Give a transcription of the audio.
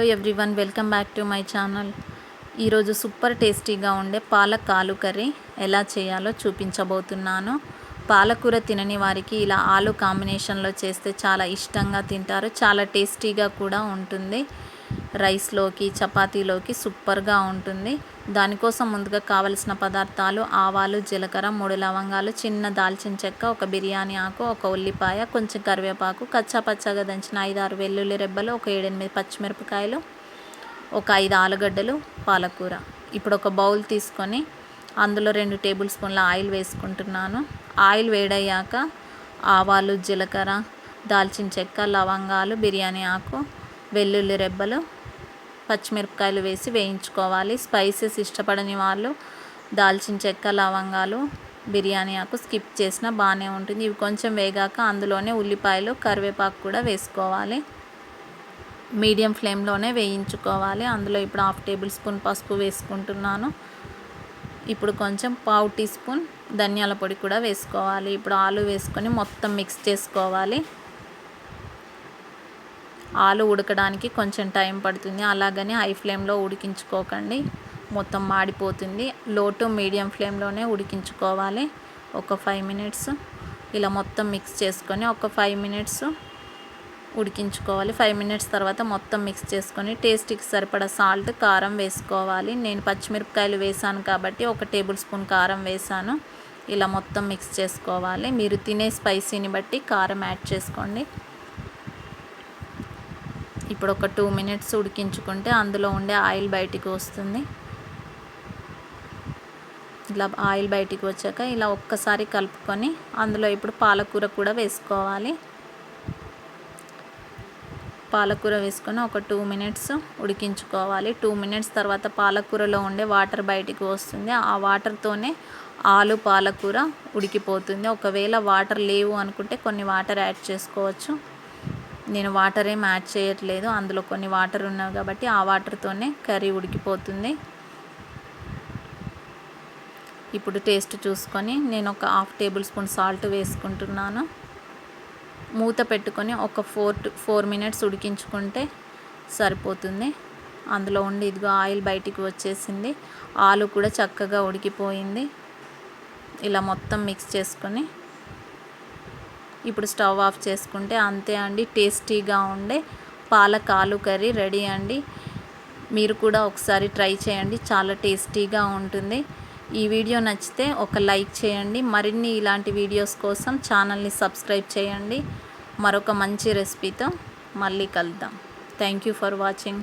Hello everyone welcome back to my channel ఈరోజు super టేస్టీగా ఉండే పాలక్ ఆలు కర్రీ ఎలా చేయాలో చూపించబోతున్నాను. పాలకూర తినని వారికి ఇలా ఆలు కాంబినేషన్లో చేస్తే చాలా ఇష్టంగా తింటారు. చాలా టేస్టీగా కూడా ఉంటుంది. రైస్లోకి చపాతీలోకి సూపర్గా ఉంటుంది. దానికోసం ముందుగా కావలసిన పదార్థాలు ఆవాలు జీలకర్ర మూడు లవంగాలు చిన్న దాల్చిన చెక్క ఒక బిర్యానీ ఆకు ఒక ఉల్లిపాయ కొంచెం కరివేపాకు కచ్చా పచ్చగా దంచిన ఐదు ఆరు వెల్లుల్లి రెబ్బలు ఒక ఏడెనిమిది పచ్చిమిరపకాయలు ఒక ఐదు ఆలుగడ్డలు పాలకూర. ఇప్పుడు ఒక బౌల్ తీసుకొని అందులో రెండు టేబుల్ స్పూన్ల ఆయిల్ వేసుకుంటున్నాను. ఆయిల్ వేడయ్యాక ఆవాలు జీలకర్ర దాల్చిన చెక్క లవంగాలు బిర్యానీ ఆకు వెల్లుల్లి రెబ్బలు పచ్చిమిరపకాయలు వేసి వేయించుకోవాలి. స్పైసెస్ ఇష్టపడని వాళ్ళు దాల్చిన చెక్క లవంగాలు బిర్యానీ ఆకు స్కిప్ చేసినా బాగానే ఉంటుంది. ఇవి కొంచెం వేగాక అందులోనే ఉల్లిపాయలు కరివేపాకు కూడా వేసుకోవాలి. మీడియం ఫ్లేమ్లోనే వేయించుకోవాలి. అందులో ఇప్పుడు హాఫ్ టేబుల్ స్పూన్ పసుపు వేసుకుంటున్నాను. ఇప్పుడు కొంచెం పావు టీ స్పూన్ ధనియాల పొడి కూడా వేసుకోవాలి. ఇప్పుడు ఆలు వేసుకొని మొత్తం మిక్స్ చేసుకోవాలి. ఆలు ఉడకడానికి కొంచెం టైం పడుతుంది. అలాగని హై ఫ్లేమ్లో ఉడికించుకోకండి. మొత్తం మాడిపోతుంది. లో టు మీడియం ఫ్లేమ్లోనే ఉడికించుకోవాలి. ఒక ఫైవ్ మినిట్స్ ఇలా మొత్తం మిక్స్ చేసుకొని ఒక ఫైవ్ మినిట్స్ ఉడికించుకోవాలి. ఫైవ్ మినిట్స్ తర్వాత మొత్తం మిక్స్ చేసుకొని టేస్ట్కి సరిపడా సాల్ట్ కారం వేసుకోవాలి. నేను పచ్చిమిరపకాయలు వేసాను కాబట్టి ఒక టేబుల్ స్పూన్ కారం వేసాను. ఇలా మొత్తం మిక్స్ చేసుకోవాలి. మీరు తినే స్పైసీని బట్టి కారం యాడ్ చేసుకోండి. ఇప్పుడు ఒక టూ మినిట్స్ ఉడికించుకుంటే అందులో ఉండే ఆయిల్ బయటికి వస్తుంది. ఇలా ఆయిల్ బయటికి వచ్చాక ఇలా ఒక్కసారి కలుపుకొని అందులో ఇప్పుడు పాలకూర కూడా వేసుకోవాలి. పాలకూర వేసుకొని ఒక టూ మినిట్స్ ఉడికించుకోవాలి. టూ మినిట్స్ తర్వాత పాలకూరలో ఉండే వాటర్ బయటికి వస్తుంది. ఆ వాటర్తోనే ఆలు పాలకూర ఉడికిపోతుంది. ఒకవేళ వాటర్ లేవు అనుకుంటే కొన్ని వాటర్ యాడ్ చేసుకోవచ్చు. నేను వాటర్ ఏం యాడ్ చేయట్లేదు. అందులో కొన్ని వాటర్ ఉన్నాయి కాబట్టి ఆ వాటర్తోనే కర్రీ ఉడికిపోతుంది. ఇప్పుడు టేస్ట్ చూసుకొని నేను ఒక హాఫ్ టేబుల్ స్పూన్ సాల్ట్ వేసుకుంటున్నాను. మూత పెట్టుకొని ఒక ఫోర్ టు ఫోర్ మినిట్స్ ఉడికించుకుంటే సరిపోతుంది. అందులో ఉండి ఇదిగో ఆయిల్ బయటికి వచ్చేసింది. ఆలు కూడా చక్కగా ఉడికిపోయింది. ఇలా మొత్తం మిక్స్ చేసుకొని ఇప్పుడు స్టవ్ ఆఫ్ చేసుకుంటే అంతే అండి టేస్టీగా ఉండే పాలక్ ఆలు కర్రీ రెడీ అండి. మీరు కూడా ఒకసారి ట్రై చేయండి చాలా టేస్టీగా ఉంటుంది. ఈ వీడియో నచ్చితే ఒక లైక్ చేయండి మరిన్ని ఇలాంటి వీడియోస్ కోసం ఛానల్ని సబ్స్క్రైబ్ చేయండి. మరొక మంచి రెసిపీతో మళ్ళీ కలుద్దాం. Thank you for watching.